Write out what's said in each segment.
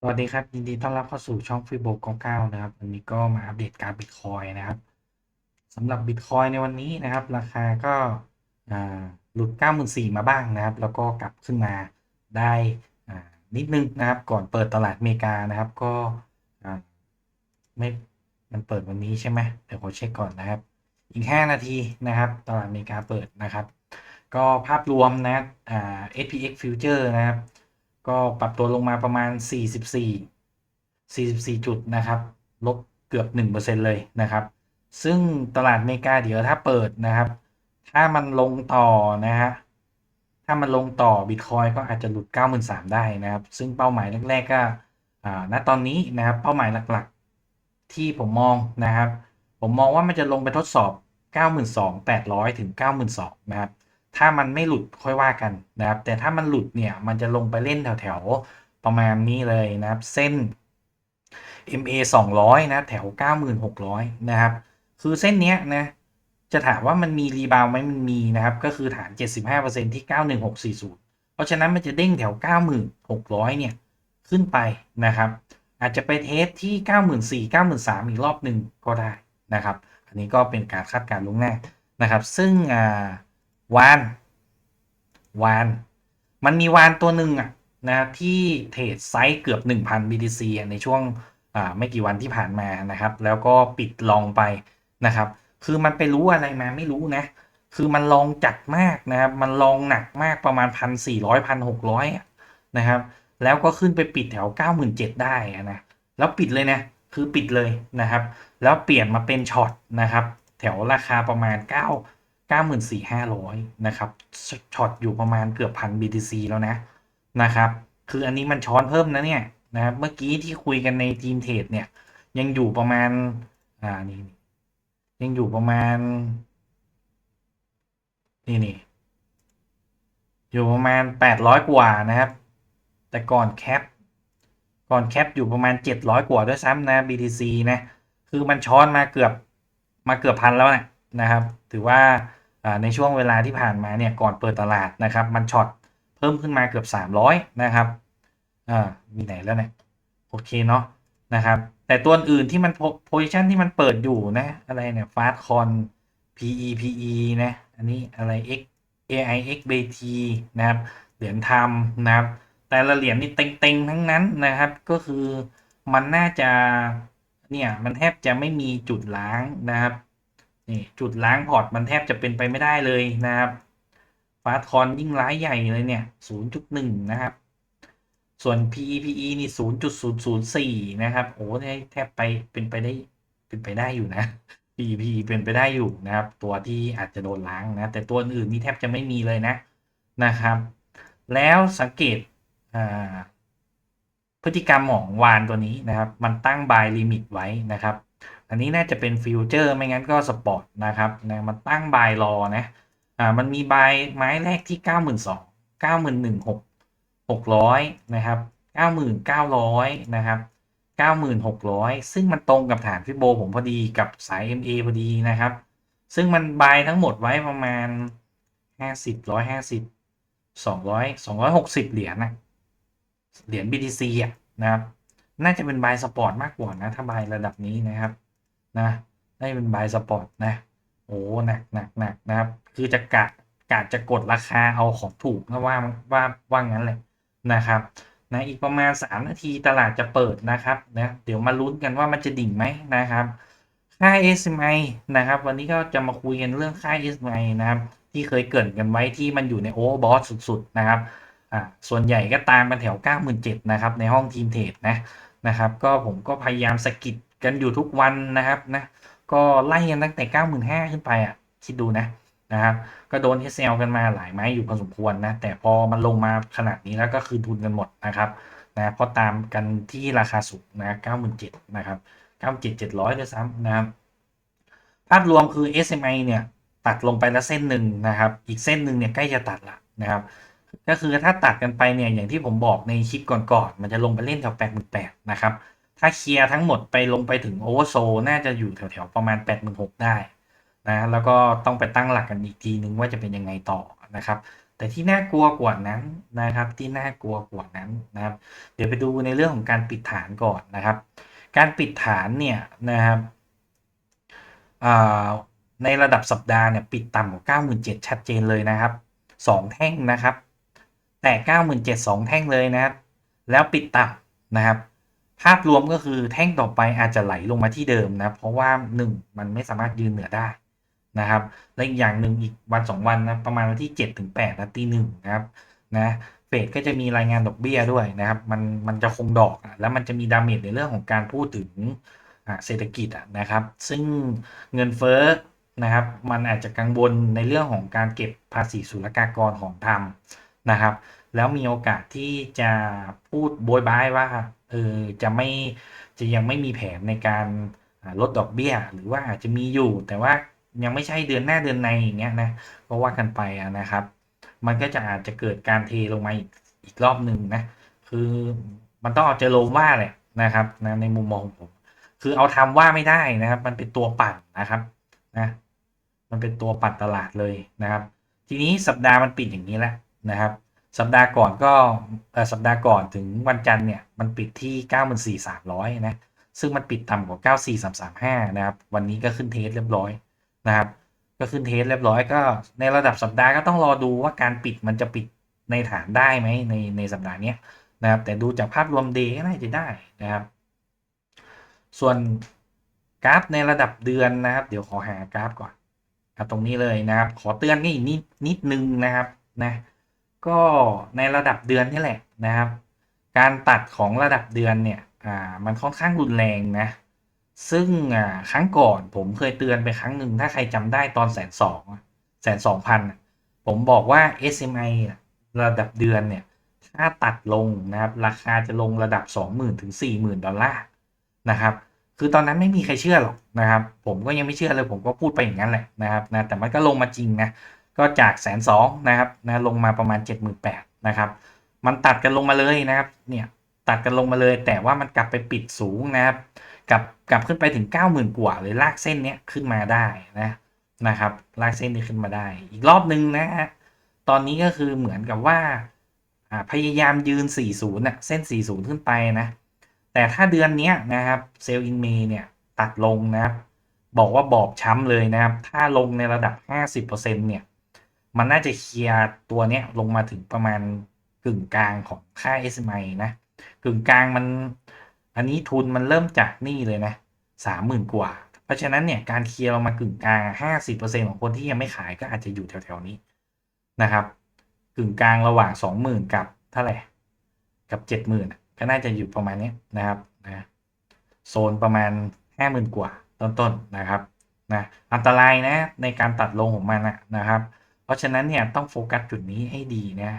สวัสดีครับ ยินดีต้อนรับเข้าสู่ช่องฟรีโบกเก้านะครับ วันนี้ก็มาอัปเดตการบิตคอยนะครับสำหรับบิตคอยในวันนี้นะครับ ราคาก็หลุด 94,000 มาบ้างนะครับ แล้วก็กลับขึ้นมาได้นิดนึงนะครับ ก่อนเปิดตลาดอเมริกานะครับ ก็ไม่มันเปิดวันนี้ใช่ไหมเดี๋ยวขอเช็คก่อนนะครับ อีก 5 นาทีนะครับ ตลาดอเมริกาเปิดนะครับ ก็ภาพรวมนะ SPX Future นะครับ ก็ปรับตัวลงมาประมาณ 44 44 จุดนะครับ ลบเกือบ 1%เลยนะครับ ซึ่งตลาดอเมริกาเดี๋ยวถ้าเปิดนะครับ ถ้ามันลงต่อนะฮะ ถ้ามันลงต่อบิตคอยก็อาจจะหลุด 93,000 ได้นะครับ ซึ่งเป้าหมายแรกๆก็อ่าณตอนนี้นะครับ เป้าหมายหลักๆ ที่ผมมองนะครับ ผมมองว่ามันจะลงไปทดสอบ 92,800 ถึง 92,000 นะครับ ถ้ามันไม่หลุดค่อยว่ากันนะครับ แต่ถ้ามันหลุดเนี่ยมันจะลงไปเล่นแถวๆ ประมาณนี้เลยนะครับ เส้น MA 200 นะแถว 9600 นะครับ คือเส้นเนี้ยนะจะถามว่ามันมีรีบาวไหมมันมีนะครับ ก็คือฐาน 75%ที่ 91640 เพราะฉะนั้นมันจะเด้งแถว 9600 เนี่ย ขึ้นไปนะครับ อาจจะไปเทสที่ 94 93 อีกรอบหนึ่งก็ได้นะครับ อันนี้ก็เป็นการคาดการณ์ล่วงหน้านะครับ ซึ่งอ่า วาน วาน มันมีวานตัวหนึ่งอะนะที่เทรดไซส์เกือบ 1,000 BTC ในช่วงไม่กี่วันที่ผ่านมานะครับ แล้วก็ปิดลองไปนะครับ คือมันไปรู้อะไรมาไม่รู้นะ คือมันลองจัดมากนะครับ มันลองหนักมากประมาณ 1,400 1,600อะนะครับ แล้วก็ขึ้นไปปิดแถว 97,000 ได้นะแล้วปิดเลยนะคือปิดเลยนะครับ แล้วเปลี่ยนมาเป็นช็อตนะครับ แถวราคาประมาณ 9 94,500 นะครับช็อตอยู่ประมาณเกือบพัน BTC แล้วนะนะครับ คืออันนี้มันช้อนเพิ่มนะเนี่ยนะครับเมื่อกี้ที่คุยกันในทีมเทรดเนี่ย ยังอยู่ประมาณอ่านี่ยังอยู่ประมาณ นี่นี่อยู่ประมาณ 800 กว่านะครับ แต่ก่อนแคปก่อนแคปอยู่ประมาณ 700 กว่าด้วยซ้ำนะ BTC นะ คือมันช้อนมาเกือบมาเกือบพันแล้วนะนะครับ ถือว่า ในช่วงเวลาที่ผ่านมาเนี่ยก่อนเปิดตลาดนะครับ มันช็อตเพิ่มขึ้นมาเกือบ 300 นะครับอ่ามีไหนแล้วเนี่ยโอเคเนาะนะครับ แต่ตัวอื่นที่มันโพซิชันที่มันเปิดอยู่นะอะไรเนี่ยฟาสคอน PE PE นะอันนี้อะไร X AI XBT นะครับเหรียญทำนะครับ แต่ละเหรียญนี่เต็งๆทั้งนั้นนะครับ ก็คือมันน่าจะเนี่ยมันแทบจะไม่มีจุดล้างนะครับ นี่จุดล้างพอร์ตมันแทบจะเป็นไปไม่ได้เลยนะครับฟาสคอนยิ่งร้ายใหญ่เลยเนี่ย 0.1 นะครับ ส่วน PE PE นี่ 0.004 นะครับ โอ้แทบไปเป็นไปได้เป็นไปได้อยู่นะ PE PE เป็นไปได้อยู่นะครับ ตัวที่อาจจะโดนล้างนะ แต่ตัวอื่นนี่แทบจะไม่มีเลยนะนะครับ แล้วสังเกตพฤติกรรมของวานตัวนี้นะครับ มันตั้งบายลิมิตไว้นะครับ อันนี้น่าจะเป็นฟิวเจอร์ไม่งั้นก็สปอร์ตนะครับนะมันตั้งบายรอนะอ่ามันมีบายไม้แรกที่ 9 2 0 0 0 9 1 6 600 นะครับ 9,900 นะครับ 9,600 ซึ่งมันตรงกับฐานฟิโบผมพอดีกับสาย MA พอดีนะครับ ซึ่งมันบายทั้งหมดไว้ประมาณ 50 150 200 260 เหรียญนะเหรียญ BTC อะนะครับ น่าจะเป็นบายสปอร์ตมากกว่านะ ถ้าบายระดับนี้นะครับ นะได้เป็นบายสปอร์ตนะโอ้หนักหนักหนักนะครับ คือจะกะกะจะกดราคาเอาของถูกนะว่าว่าว่างั้นเลยนะครับนะอีกประมาณ 3 นาทีตลาดจะเปิดนะครับนะเดี๋ยวมาลุ้นกันว่ามันจะดิ่งไหมนะครับ ค่า SMI นะครับ วันนี้ก็จะมาคุยกันเรื่องค่า SMI นะครับที่เคยเกิดกันไว้ที่มันอยู่ในโอเวอร์บอสสุดๆนะครับอ่าส่วนใหญ่ก็ตามกันแถว 97,000นะครับในห้องทีมเทรดนะนะครับ ก็ผมก็พยายามสกิด กันอยู่ทุกวันนะครับนะก็ไล่กันตั้งแต่ 95,000ขึ้นไปอะคิดดูนะนะครับก็โดนเซลกันมาหลายไม้อยู่พอสมควรนะ แต่พอมันลงมาขนาดนี้แล้วก็คืนทุนกันหมดนะครับนะเพราะตามกันที่ราคาสูงนะ97,000นะครับ97,700ด้วยซ้ำนะครับภาพรวมคือ SMI เนี่ยตัดลงไปแล้วเส้นหนึ่งนะครับ อีกเส้นหนึ่งเนี่ยใกล้จะตัดละนะครับ ก็คือถ้าตัดกันไปเนี่ยอย่างที่ผมบอกในคลิปก่อนๆมันจะลงไปเล่นแถวแปดหมื่นแปดนะครับ ถ้าเคลียร์ทั้งหมดไปลงไปถึงโอเวอร์โซน่าจะอยู่แถวๆประมาณ8ปดหมื่นหได้นะแล้วก็ต้องไปตั้งหลักกันอีกทีนึงว่าจะเป็นยังไงต่อนะครับ แต่ที่น่ากลัวกว่านั้นนะครับ ที่น่ากลัวกว่านั้นนะครับ เดี๋ยวไปดูในเรื่องของการปิดฐานก่อนนะครับ การปิดฐานเนี่ยนะครับในระดับสัปดาห์เนี่ยปิดต่ำกว่า 97,000 ชัดเจนเลยนะครับ 2 แท่งนะครับ แต่ 97,000 2 แท่งเลยนะครับ แล้วปิดต่ำนะครับ ภาพรวมก็คือแท่งต่อไปอาจจะไหลลงมาที่เดิมนะ เพราะว่า1มันไม่สามารถยืนเหนือได้นะครับ และอีกอย่างหนึ่งอีกวัน 2 วันนะประมาณวันที่7ถึง8นะตีหนึ่งนะครับนะเฟดก็จะมีรายงานดอกเบี้ยด้วยนะครับมันมันจะคงดอกแล้วมันจะมีดาเมจในเรื่องของการพูดถึงเศรษฐกิจนะครับ ซึ่งเงินเฟ้อนะครับ มันอาจจะกังวลในเรื่องของการเก็บภาษีศุลกากรของทำนะครับ แล้วมีโอกาสที่จะพูดโบยบายว่า เออจะไม่จะยังไม่มีแผนในการลดดอกเบี้ย หรือว่าอาจจะมีอยู่ แต่ว่ายังไม่ใช่เดือนหน้าเดือนในอย่างเงี้ยนะก็ว่ากันไปนะครับ มันก็จะอาจจะเกิดการเทลงมาอีกอีกรอบหนึ่งนะคือมันต้องเอาเจอโรมว่าแหละนะครับนะในมุมมองของผม คือเอาทำว่าไม่ได้นะครับ มันเป็นตัวปั่นนะครับนะมันเป็นตัวปั่นตลาดเลยนะครับ ทีนี้สัปดาห์มันปิดอย่างนี้แหละนะครับ สัปดาห์ก่อนก็สัปดาห์ก่อนถึงวันจันทร์เนี่ยมันปิดที่94,300นะซึ่งมันปิดต่ำกว่า 94,335 นะครับ วันนี้ก็ขึ้นเทสเรียบร้อยนะครับ ก็ขึ้นเทสเรียบร้อยก็ในระดับสัปดาห์ก็ต้องรอดูว่าการปิดมันจะปิดในฐานได้ไหมในในสัปดาห์นี้นะครับ แต่ดูจากภาพรวมเดย์ก็น่าจะได้นะครับ ส่วนกราฟในระดับเดือนนะครับ เดี๋ยวขอหากราฟก่อนเอาตรงนี้เลยนะครับ ขอเตือนนี่นิดนิดนึงนะครับนะ ก็ในระดับเดือนนี่แหละนะครับ การตัดของระดับเดือนเนี่ยอ่ามันค่อนข้างรุนแรงนะ ซึ่งอ่าครั้งก่อนผมเคยเตือนไปครั้งหนึ่งถ้าใครจำได้ตอนแสนสองแสนสองพันผมบอกว่า SMI ระดับเดือนเนี่ยถ้าตัดลงนะครับ ราคาจะลงระดับ 20,000ถึง40,000 ดอลลาร์นะครับ คือตอนนั้นไม่มีใครเชื่อหรอกนะครับ ผมก็ยังไม่เชื่อเลยผมก็พูดไปอย่างนั้นแหละนะครับนะแต่มันก็ลงมาจริงนะ ก็จากแสนสองนะครับนะลงมาประมาณ 78,000นะครับ มันตัดกันลงมาเลยนะครับเนี่ยตัดกันลงมาเลย แต่ว่ามันกลับไปปิดสูงนะครับกลับกลับขึ้นไปถึง 90,000 กว่าเลยลากเส้นเนี้ยขึ้นมาได้นะนะครับลากเส้นนี้ขึ้นมาได้ อีกรอบนึงนะฮะตอนนี้ก็คือเหมือนกับว่าพยายามยืน 40น่ะเส้น 40 ขึ้นไปนะ แต่ถ้าเดือนนี้นะครับเซลล์อินเมเนี่ยตัดลงนะครับบอกว่าบอบช้ำเลยนะครับ ถ้าลงในระดับ 50%เนี่ย มันน่าจะเคลียร์ตัวเนี้ยลงมาถึงประมาณกึ่งกลางของค่า SMI นะกึ่งกลางมัน อันนี้ทุนมันเริ่มจากนี่เลยนะสามหมื่นกว่า เพราะฉะนั้นเนี่ยการเคลียร์ลงมากึ่งกลางห้าสิบเปอร์เซ็นของคนที่ยังไม่ขายก็อาจจะอยู่แถวๆนี้นะครับ กึ่งกลางระหว่างสองหมื่นกับเท่าไหร่กับเจ็ดหมื่นก็น่าจะอยู่ประมาณนี้นะครับนะโซนประมาณห้าหมื่นกว่าต้นๆนะครับนะอันตรายนะในการตัดลงของมันนะครับ เพราะฉะนั้นเนี่ยต้องโฟกัสจุดนี้ให้ดีนะ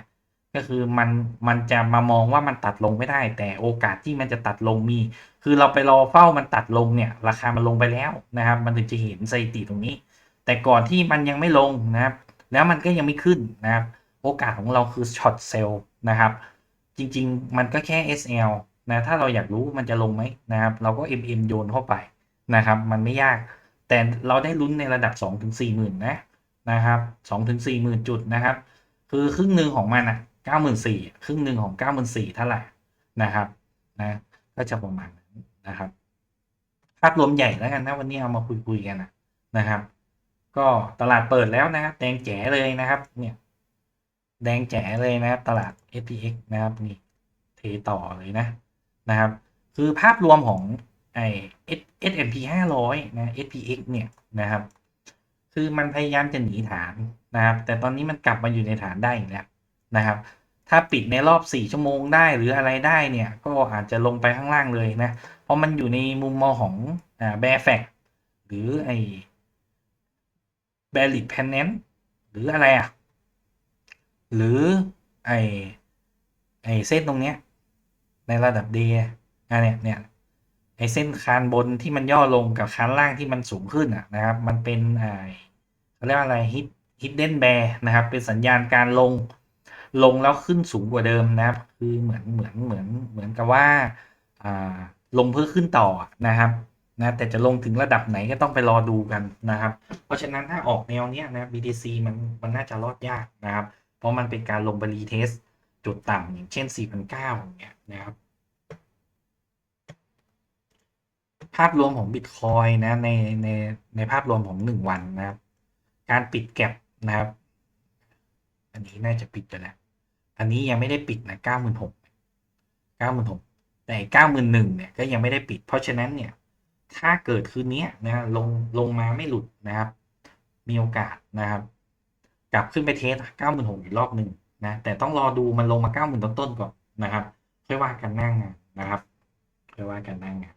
ก็คือมันมันจะมามองว่ามันตัดลงไม่ได้ แต่โอกาสที่มันจะตัดลงมี คือเราไปรอเฝ้ามันตัดลงเนี่ย ราคามันลงไปแล้วนะครับ มันถึงจะเห็นสถิติตรงนี้ แต่ก่อนที่มันยังไม่ลงนะครับ แล้วมันก็ยังไม่ขึ้นนะครับ โอกาสของเราคือช็อตเซลล์นะครับ จริง ๆ มันก็แค่ SL นะถ้าเราอยากรู้มันจะลงไหมนะครับ เราก็ MM โยนเข้าไปนะครับ มันไม่ยาก แต่เราได้ลุ้นในระดับ 2-4ถึง4 0,000นะ นะครับ2ถึง4 0,000จุดนะครับ คือครึ่งหนึ่งของมันอะเก้าหมื่นสี่ครึ่งหนึ่งของเก้าหมื่นสี่เท่าไหร่นะครับนะก็จะประมาณนั้นนะครับภาพรวมใหญ่แล้วกันนะวันนี้เอามาคุยคุยกันนะนะครับ ก็ตลาดเปิดแล้วนะครับแดงแจ๋เลยนะครับเนี่ยแดงแจ๋เลยนะครับตลาด SPX นะครับนี่เทต่อเลยนะนะครับ คือภาพรวมของไอ S&P 500นะ SPX เนี่ยนะครับ คือมันพยายามจะหนีฐานนะครับ แต่ตอนนี้มันกลับมาอยู่ในฐานได้อีกแล้วนะครับ ถ้าปิดในรอบ 4 ชั่วโมงได้หรืออะไรได้เนี่ย ก็อาจจะลงไปข้างล่างเลยนะ เพราะมันอยู่ในมุมมองของอ่าแบร์แฟกหรือไอแบริดแพนเนนหรืออะไรอะ หรือไอไอเส้นตรงเนี้ยในระดับ D อะเนี่ยเนี่ย ไอเส้นคานบนที่มันย่อลงกับคานล่างที่มันสูงขึ้นอะนะครับ มันเป็นอเขาเรียกว่าอะไรฮิตฮิดเด้นแบร์นะครับ เป็นสัญญาณการลงลงแล้วขึ้นสูงกว่าเดิมนะครับ คือเหมือนเหมือนเหมือนเหมือนกับว่าอ่าลงเพื่อขึ้นต่อนะครับนะแต่จะลงถึงระดับไหนก็ต้องไปรอดูกันนะครับ เพราะฉะนั้นถ้าออกแนวเนี้ยนะ BTC มันมันน่าจะรอดยากนะครับ เพราะมันเป็นการลงไปรีเทสจุดต่ำอย่างเช่น 4,900อย่างเงี้ยนะครับ ภาพรวมของบิตคอยนะในในในภาพรวมของหนึ่งวันนะครับ การปิดแก็บนะครับ อันนี้น่าจะปิดไปแล้ว อันนี้ยังไม่ได้ปิดนะเก้าหมื่นหกเก้าหมื่นหกแต่เก้าหมื่นหนึ่งเนี่ยก็ยังไม่ได้ปิด เพราะฉะนั้นเนี่ย ถ้าเกิดคืนนี้นะลงลงมาไม่หลุดนะครับ มีโอกาสนะครับ กลับขึ้นไปเทสเก้าหมื่นหกอีกรอบหนึ่งนะแต่ต้องรอดูมันลงมาเก้าหมื่นต้นๆก่อนนะครับค่อยว่ากันนั่งงานนะครับค่อยว่ากันนั่งงาน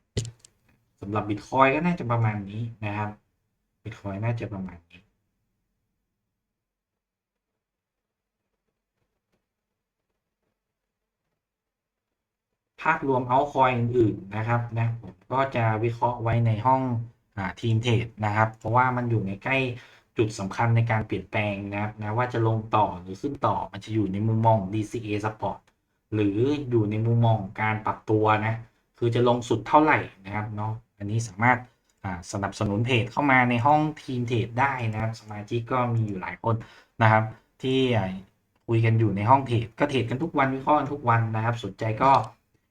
สำหรับบิตคอยก็น่าจะประมาณนี้นะครับบิตคอยน่าจะประมาณนี้ภาพรวมเอาคอยอื่นๆนะครับนะผมก็จะวิเคราะห์ไว้ในห้องอทีมเทรดนะครับ เพราะว่ามันอยู่ในใกล้จุดสำคัญในการเปลี่ยนแปลงนะครับนะว่าจะลงต่อหรือขึ้นต่อมันจะอยู่ในมุมมอง DCA support หรืออยู่ในมุมมองการปรับตัวนะ คือจะลงสุดเท่าไหร่นะครับเนาะ อันนี้สามารถสนับสนุนเพจเข้ามาในห้องทีมเทรดได้นะครับสมาชิกก็มีอยู่หลายคนนะครับ ที่คุยกันอยู่ในห้องเทรดก็เทรดกันทุกวันวิเคราะห์กันทุกวันนะครับ สนใจก็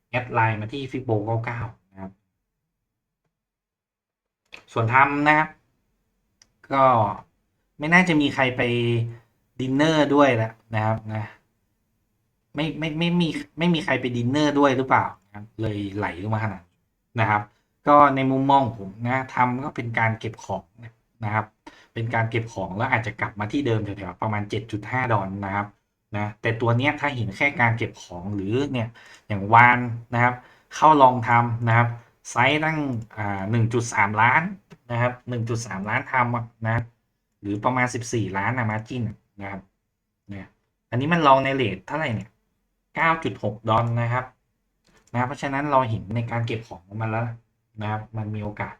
แอดไลน์มาที่ฟิโบ99นะครับ ส่วนทำนะครับก็ไม่น่าจะมีใครไปดินเนอร์ด้วยแล้วนะครับนะไม่ไม่ไม่มีไม่มีใครไปดินเนอร์ด้วยหรือเปล่า เลยไหลลงมาขนาดนี้นะครับ ก็ในมุมมองผมนะทำก็เป็นการเก็บของนะครับ เป็นการเก็บของแล้วอาจจะกลับมาที่เดิมแถวๆประมาณ 7.5 ดอลนะครับนะแต่ตัวเนี้ยถ้าเห็นแค่การเก็บของหรือเนี่ยอย่างวานนะครับ เข้าลองทำนะครับไซส์ตั้งอ่าหนึ่งจุดสามล้านนะครับหนึ่งจุดสามล้านทำนะหรือประมาณสิบสี่ล้านนะมาจินนะครับเนี่ยอันนี้มันลองในเลทเท่าไหร่เนี่ยเก้าจุดหกดอลนะครับนะเพราะฉะนั้นเราเห็นในการเก็บของของมันแล้ว นะครับมันมีโอกาส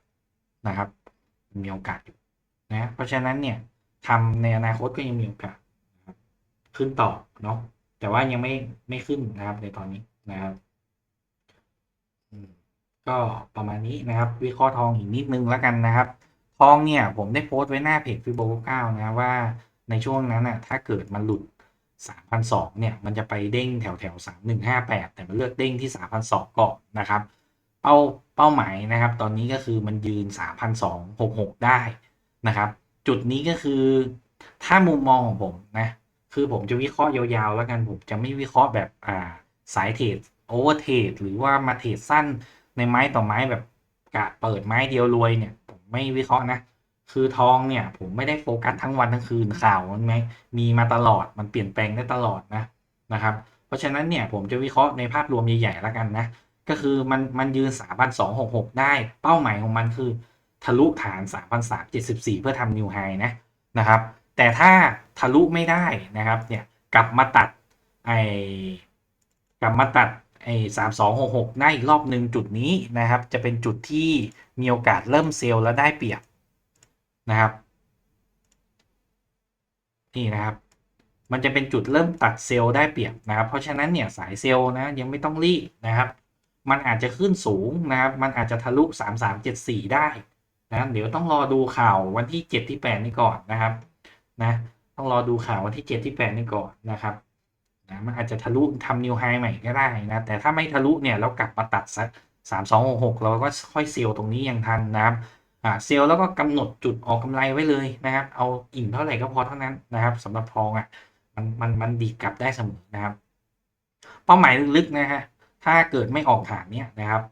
นะครับมีโอกาสอยู่นะเพราะฉะนั้นเนี่ยทำในอนาคตก็ยังมีโอกาสขึ้นต่อเนาะแต่ว่ายังไม่ไม่ขึ้นนะครับในตอนนี้นะครับก็ประมาณนี้นะครับ วิเคราะห์ทองอีกนิดนึงแล้วกันนะครับ ทองเนี่ยผมได้โพสต์ไว้หน้าเพจฟิโบเก้านะว่าในช่วงนั้นน่ะถ้าเกิดมันหลุด3,002เนี่ยมันจะไปเด้งแถวแถว3158 แต่มันเลือกเด้งที่3,002ก่อนนะครับ เป้าเป้าหมายนะครับ ตอนนี้ก็คือมันยืน 3,266 ได้นะครับ จุดนี้ก็คือถ้ามุมมองของผมนะ คือผมจะวิเคราะห์ยาวๆ แล้วกันผมจะไม่วิเคราะห์แบบอ่าสายเทรดโอเวอร์เทรดหรือว่ามาเทรดสั้นในไม้ต่อไม้แบบกะเปิดไม้เดียวรวยเนี่ย ผมไม่วิเคราะห์นะ คือทองเนี่ย ผมไม่ได้โฟกัสทั้งวันทั้งคืนข่าวมันไหมมีมาตลอดมันเปลี่ยนแปลงได้ตลอดนะนะครับ เพราะฉะนั้นเนี่ยผมจะวิเคราะห์ในภาพรวมใหญ่ๆแล้วกันนะ ก็คือมันมันยืน 3,266 ได้ เป้าหมายของมันคือทะลุฐาน 3,374 เพื่อทำนิวไฮนะนะครับ แต่ถ้าทะลุไม่ได้นะครับเนี่ยกลับมาตัดไอกลับมาตัดไอ้สามสองหกหกได้อีกรอบหนึ่งจุดนี้นะครับ จะเป็นจุดที่มีโอกาสเริ่มเซลล์แล้วได้เปรียบนะครับนี่นะครับ มันจะเป็นจุดเริ่มตัดเซลล์ได้เปรียบนะครับ เพราะฉะนั้นเนี่ยสายเซลล์นะยังไม่ต้องรีบนะครับ มันอาจจะขึ้นสูงนะครับ มันอาจจะทะลุสามสามเจ็ดสี่ได้นะเดี๋ยวต้องรอดูข่าววันที่เจ็ดที่แปดนี้ก่อนนะครับนะต้องรอดูข่าววันที่เจ็ดที่แปดนี้ก่อนนะครับนะมันอาจจะทะลุทำนิวไฮใหม่ก็ได้นะ แต่ถ้าไม่ทะลุเนี่ยเรากลับมาตัดสักสามสองหกเราก็ค่อยเซลล์ตรงนี้ยังทันนะครับอ่าเซลล์แล้วก็กำหนดจุดออกกำไรไว้เลยนะครับ เอาอิ่มเท่าไหร่ก็พอเท่านั้นนะครับสำหรับทองอะมันมันมันดีกลับได้เสมอนะครับ เป้าหมายลึกๆนะฮะ ถ้าเกิดไม่ออกฐานเนี่ยนะครับ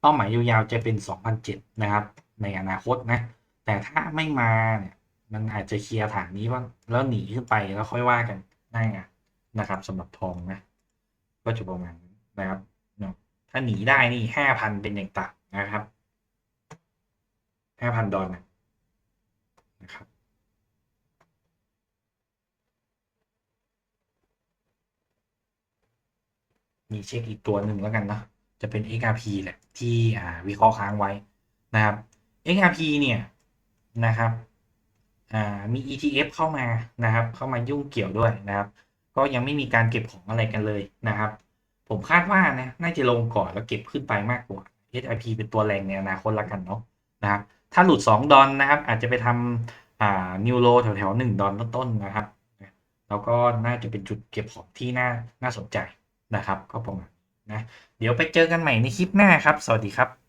เป้าหมายยาวๆจะเป็น 2,007 นะครับ ในอนาคตนะ แต่ถ้าไม่มาเนี่ยมันอาจจะเคลียร์ฐานนี้บ้างแล้วหนีขึ้นไปแล้วค่อยว่ากันได้ไงนะครับสำหรับทองนะ ก็จะประมาณนี้นะครับเนาะถ้าหนีได้นี่ห้าพันเป็นอย่างต่ำนะครับห้าพันดอลนะครับ มีเช็คอีกตัวหนึ่งแล้วกันเนาะจะเป็น XRP แหละที่อ่าวิเคราะห์ค้างไว้นะครับ XRP เนี่ยนะครับอ่ามี ETF เข้ามานะครับ เข้ามายุ่งเกี่ยวด้วยนะครับ ก็ยังไม่มีการเก็บของอะไรกันเลยนะครับ ผมคาดว่านะน่าจะลงก่อนแล้วเก็บขึ้นไปมากกว่า SIP เป็นตัวแรงในอนาคตละกันเนาะนะครับ ถ้าหลุด 2 ดอนนะครับ อาจจะไปทำอ่านิวโลแถวๆ1ดอนต้นๆนะครับ แล้วก็น่าจะเป็นจุดเก็บของที่น่าน่าสนใจ นะครับก็ประมาณนี้นะเดี๋ยวไปเจอกันใหม่ในคลิปหน้าครับ สวัสดีครับ